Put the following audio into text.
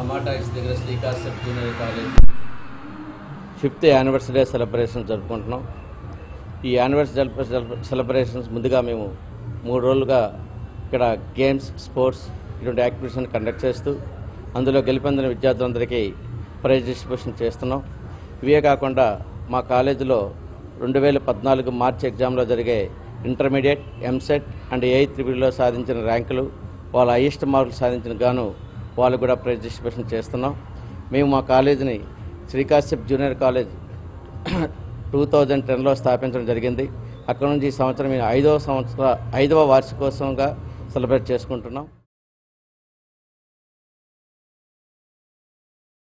Tanks దగ్గర Srikashyap junior college fifth anniversary celebration జరుపుకుంటున్నాం. ఈ యానివర్సరీ సెలబ్రేషన్స్ ముందుగా మేము మూడు రోజులుగా ఇక్కడ గేమ్స్ స్పోర్ట్స్ ఇటువంటి యాక్టివిటీస్ని కండక్ట్ చేస్తూ అందులో గెలిపొందిన విద్యార్థులందరికీ ప్రైజ్ డిస్ట్రిబ్యూషన్ చేస్తున్నాం. ఇవే కాకుండా మా కాలేజీలో రెండు వేల పద్నాలుగు మార్చి ఎగ్జామ్లో జరిగే ఇంటర్మీడియట్ ఎంసెట్ అండ్ ఎయిత్ త్రిబుల్లో సాధించిన ర్యాంకులు వాళ్ళ అయిష్ట మార్కులు సాధించిన గాను వాళ్ళు కూడా ప్రైజ్ డిస్ట్రిబ్యూషన్ చేస్తున్నాం. మేము మా కాలేజీని Srikashyap junior college two thousand టెన్లో స్థాపించడం జరిగింది. అక్కడ నుంచి ఈ సంవత్సరం మేము ఐదవ సంవత్సర ఐదవ వార్షికోత్సవంగా సెలబ్రేట్ చేసుకుంటున్నాం.